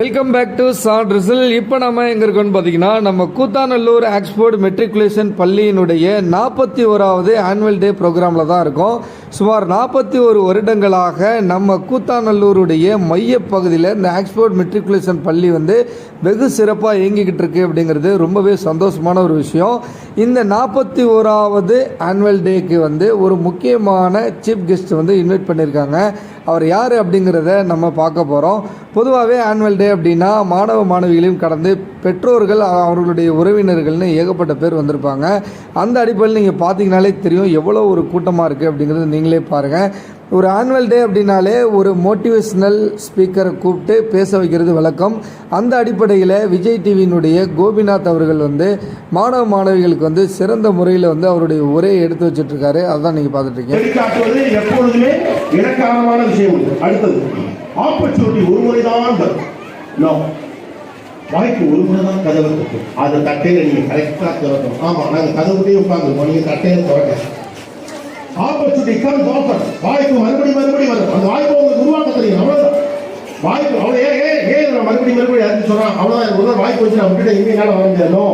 Welcome back to chat ரிசல் இப்போ நம்ம எங்கே இருக்கோம்னு பார்த்தீங்கன்னா நம்ம கூத்தாநல்லூர் ஆக்ஸ்போர்ட் மெட்ரிகுலேஷன் பள்ளியினுடைய நாற்பத்தி ஓராவது ஆனுவல் டே ப்ரோக்ராமில் தான் இருக்கோம். சுமார் நாற்பத்தி ஒரு வருடங்களாக நம்ம கூத்தாநல்லூருடைய மையப்பகுதியில் இந்த ஆக்ஸ்போர்ட் மெட்ரிகுலேஷன் பள்ளி வந்து வெகு சிறப்பாக இயங்கிக்கிட்டு இருக்கு அப்படிங்கிறது ரொம்பவே சந்தோஷமான ஒரு விஷயம். இந்த நாற்பத்தி ஓராவது ஆனுவல் டேக்கு வந்து ஒரு முக்கியமான சீஃப் கெஸ்ட் வந்து இன்வைட் பண்ணியிருக்காங்க அவர் யார் அப்படிங்கிறத நம்ம பார்க்க போகிறோம் பொதுவாகவே ஆனுவல் டே அப்படின்னா மாணவ மாணவிகளையும் கடந்து பெற்றோர்கள் அவர்களுடைய உறவினர்கள்னு ஏகப்பட்ட பேர் வந்திருப்பாங்க. அந்த அடிப்படையில் நீங்கள் பார்த்தீங்கனாலே தெரியும் எவ்வளோ ஒரு கூட்டமாக இருக்குது அப்படிங்கிறது நீங்களே பாருங்கள் ஒரு ஆனுவல் டே அப்படின்னாலே ஒரு மோட்டிவேஷ்னல் ஸ்பீக்கரை கூப்பிட்டு பேச வைக்கிறது வழக்கம். அந்த அடிப்படையில் விஜய் டிவியினுடைய கோபிநாத் அவர்கள் வந்து மாணவ மாணவிகளுக்கு வந்து சிறந்த முறையில் வந்து அவருடைய உரையை எடுத்து வச்சுட்ருக்காரு. அதுதான் நீங்கள் பார்த்துட்ருக்கீங்க. எப்பொழுதுமே இலக்காரமான விஷயம் அடுத்தது ஆப்பர்ச்சுனிட்டி ஒரு முறை தான் வரும் வாய்ப்பு ஒரு முறை தான் கதவு இருக்கும் அந்த தட்டையில் நீங்கள் கரெக்டாக திறக்கணும். ஆமாம் நாங்கள் கதவுலயே உட்காந்துருக்கோம் நீங்கள் தட்டையில திறக்க ஆப்பர்ச்சுனிட்டி கம்ஸ் ஆஃபர் வாய்ப்பு மறுபடி மறுபடி வரும். அந்த வாய்ப்பு உங்களுக்கு உருவாக்க தெரியும். அவ்வளவுதான். வாய்ப்பு அவன் ஏன் ஏன் ஏன் நான் மறுபடி மறுபடி யாருக்கு சொல்கிறான் அவ்வளோதான் எனக்கு முதல் வாய்ப்பு வச்சு நான் உங்ககிட்ட இனிமேல் என்னால வர முடியாது.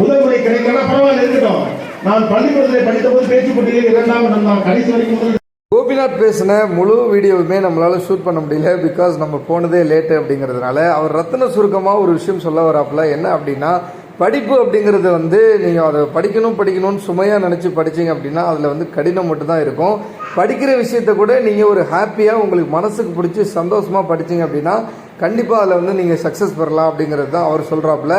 முதல் முறை கிடைக்கலாம் பரவாயில்ல இருக்கட்டும். நான் பள்ளிக்கூடத்தில் படித்த போது பேச்சு போட்டியில் இரண்டாம் இடம் தான். கடைசி வரைக்கும் கோபிநாத் பேசின முழு வீடியோவுமே நம்மளால் ஷூட் பண்ண முடியல பிகாஸ் நம்ம போனதே லேட்டு அப்படிங்கிறதுனால அவர் ரத்தன சுருக்கமாக ஒரு விஷயம் சொல்ல வராப்புல. என்ன அப்படின்னா படிப்பு அப்படிங்கிறது வந்து நீங்கள் அதை படிக்கணும் படிக்கணும்னு சுமையாக நினச்சி படிச்சீங்க அப்படின்னா அதில் வந்து கடினம் மட்டும்தான் இருக்கும். படிக்கிற விஷயத்த கூட நீங்கள் ஒரு ஹாப்பியாக உங்களுக்கு மனசுக்கு பிடிச்சி சந்தோஷமாக படிச்சீங்க அப்படின்னா கண்டிப்பாக அதில் வந்து நீங்கள் சக்ஸஸ் பெறலாம் அப்படிங்கிறது தான் அவர் சொல்கிறாப்புல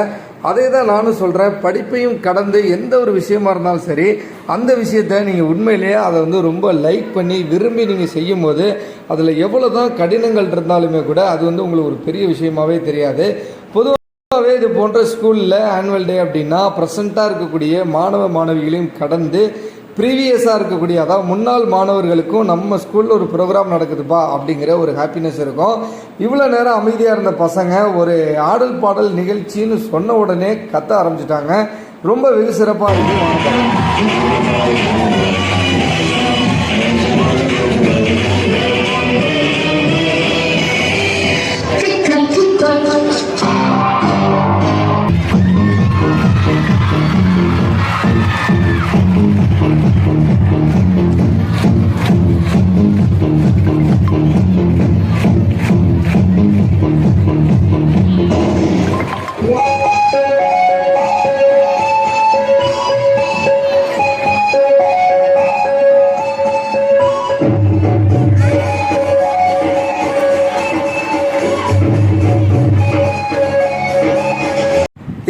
அதே தான் நானும் சொல்கிறேன் படிப்பையும் கடந்து எந்த ஒரு விஷயமா இருந்தாலும் சரி அந்த விஷயத்த நீங்கள் உண்மையிலேயே அதை வந்து ரொம்ப லைக் பண்ணி விரும்பி நீங்கள் செய்யும் போது அதில் எவ்வளோ தான் கடினங்கள் இருந்தாலுமே கூட அது வந்து உங்களுக்கு ஒரு பெரிய விஷயமாவே தெரியாது. பொதுவாகவே இது போன்ற ஸ்கூலில் ஆனுவல் டே அப்படின்னா ப்ரெசண்ட்டாக இருக்கக்கூடிய மாணவ மாணவிகளையும் கடந்து ப்ரீவியஸாக இருக்கக்கூடிய அதாவது முன்னாள் மாணவர்களுக்கும் நம்ம ஸ்கூலில் ஒரு ப்ரோக்ராம் நடக்குதுப்பா அப்படிங்கிற ஒரு ஹாப்பினஸ் இருக்கும். இவ்வளோ நேரம் அமைதியாக இருந்த பசங்க ஒரு ஆடல் பாடல் நிகழ்ச்சின்னு சொன்ன உடனே கத்த ஆரம்பிச்சிட்டாங்க. ரொம்ப வெகு சிறப்பாக இருக்கு.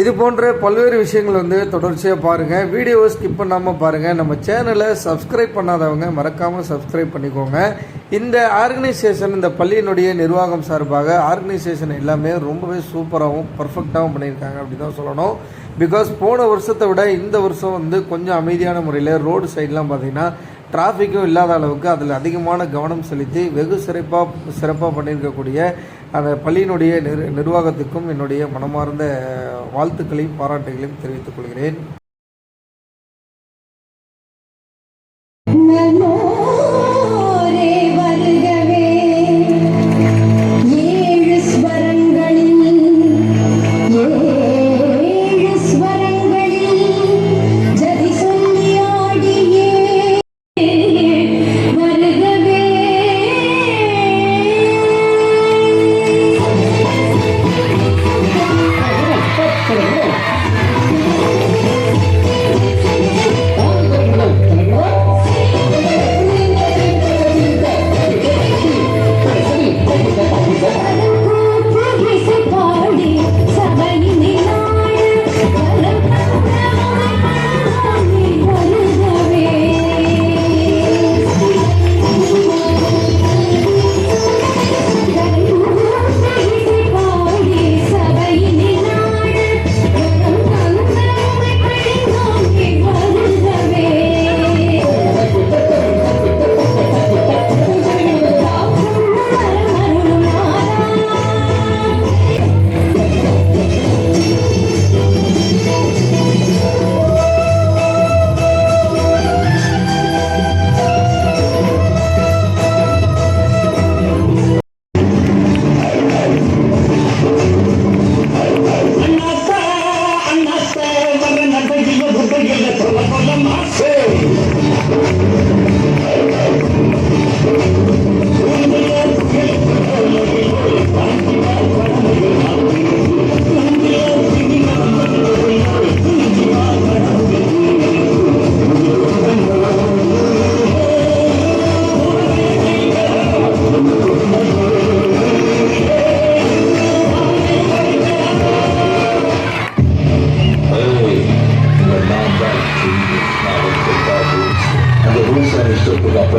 இது போன்ற பல்வேறு விஷயங்கள் வந்து தொடர்ச்சியாக பாருங்கள் வீடியோவை ஸ்கிப் பண்ணாமல் பாருங்கள் நம்ம சேனலை சப்ஸ்கிரைப் பண்ணாதவங்க மறக்காமல் சப்ஸ்கிரைப் பண்ணிக்கோங்க. இந்த ஆர்கனைசேஷன் இந்த பள்ளியினுடைய நிர்வாகம் சார்பாக ஆர்கனைசேஷன் எல்லாமே ரொம்பவே சூப்பராகவும் பர்ஃபெக்டாகவும் பண்ணியிருக்காங்க அப்படி தான் சொல்லணும். பிகாஸ் போன வருஷத்தை விட இந்த வருஷம் வந்து கொஞ்சம் அமைதியான முறையில் ரோடு சைட்லாம் பார்த்திங்கன்னா டிராஃபிக்கும் இல்லாத அளவுக்கு அதில் அதிகமான கவனம் செலுத்தி வெகு சிறப்பாக சிறப்பாக பண்ணியிருக்கக்கூடிய அந்த பள்ளியினுடைய நிர் நிர்வாகத்துக்கும் என்னுடைய மனமார்ந்த வாழ்த்துக்களையும் பாராட்டுகளையும் தெரிவித்துக் கொள்கிறேன்.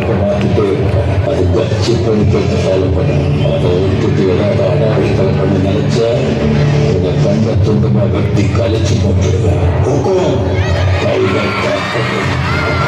kepada kita lah lah. ada buat cinta untuk kepala atau untuk kita, kita tak ada kita akan menelajar dengan tanda tuan-tuan berdikala cinta kita, hukum kau ingat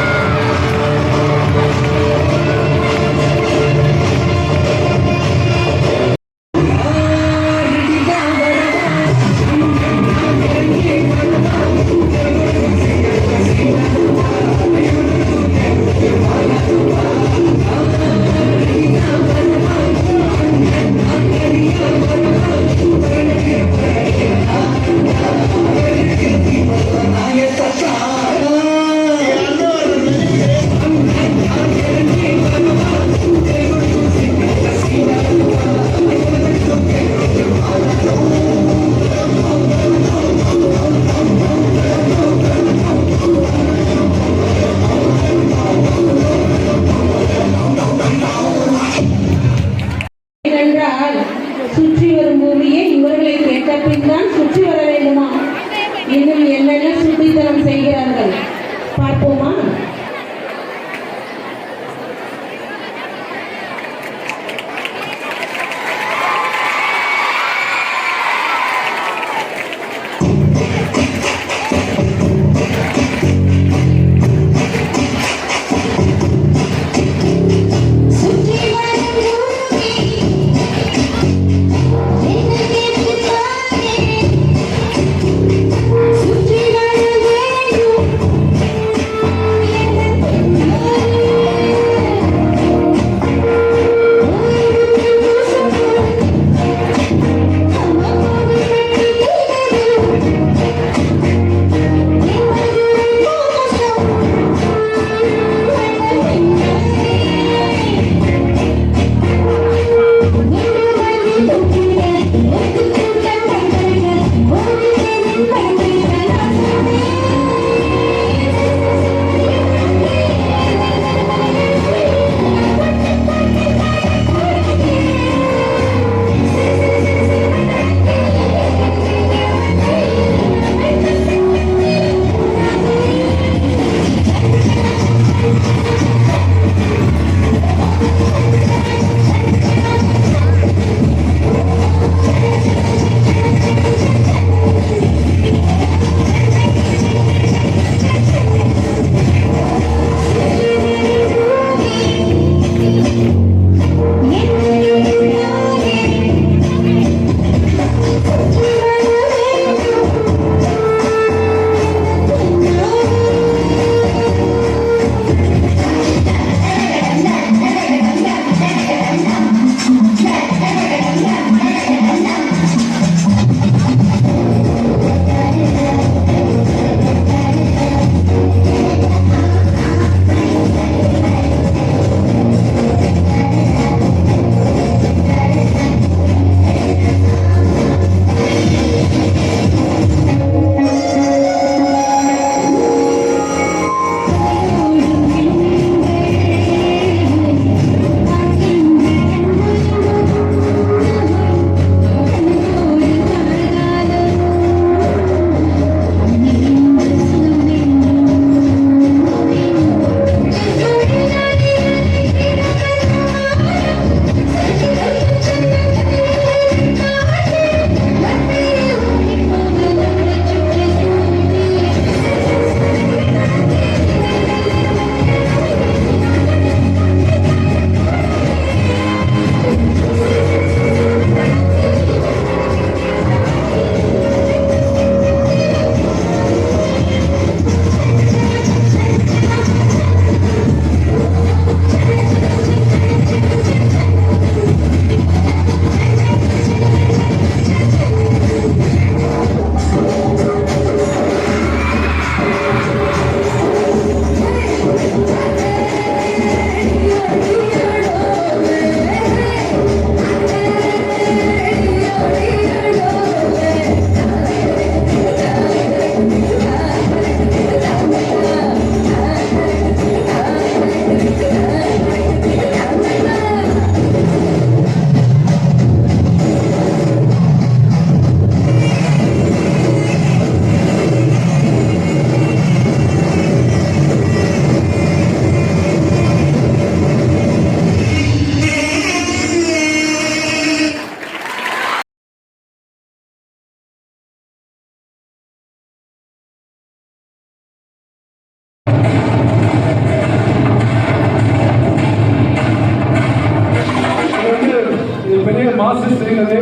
பெரிய மாஸ்டர் செய்கிறது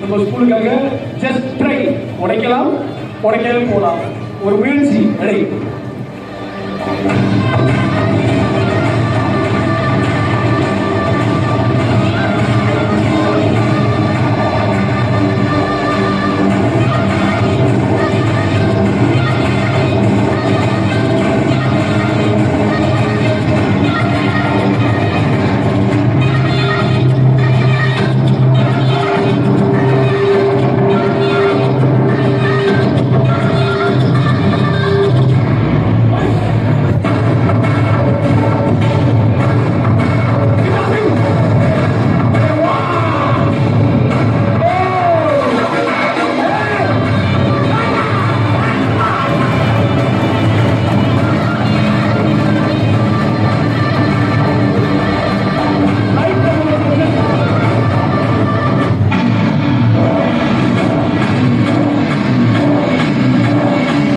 நம்ம ஸ்கூலுக்காக ஜஸ்ட் ட்ரை உடைக்கலாம் உடைக்கவே போகலாம் ஒரு முயற்சி. நடை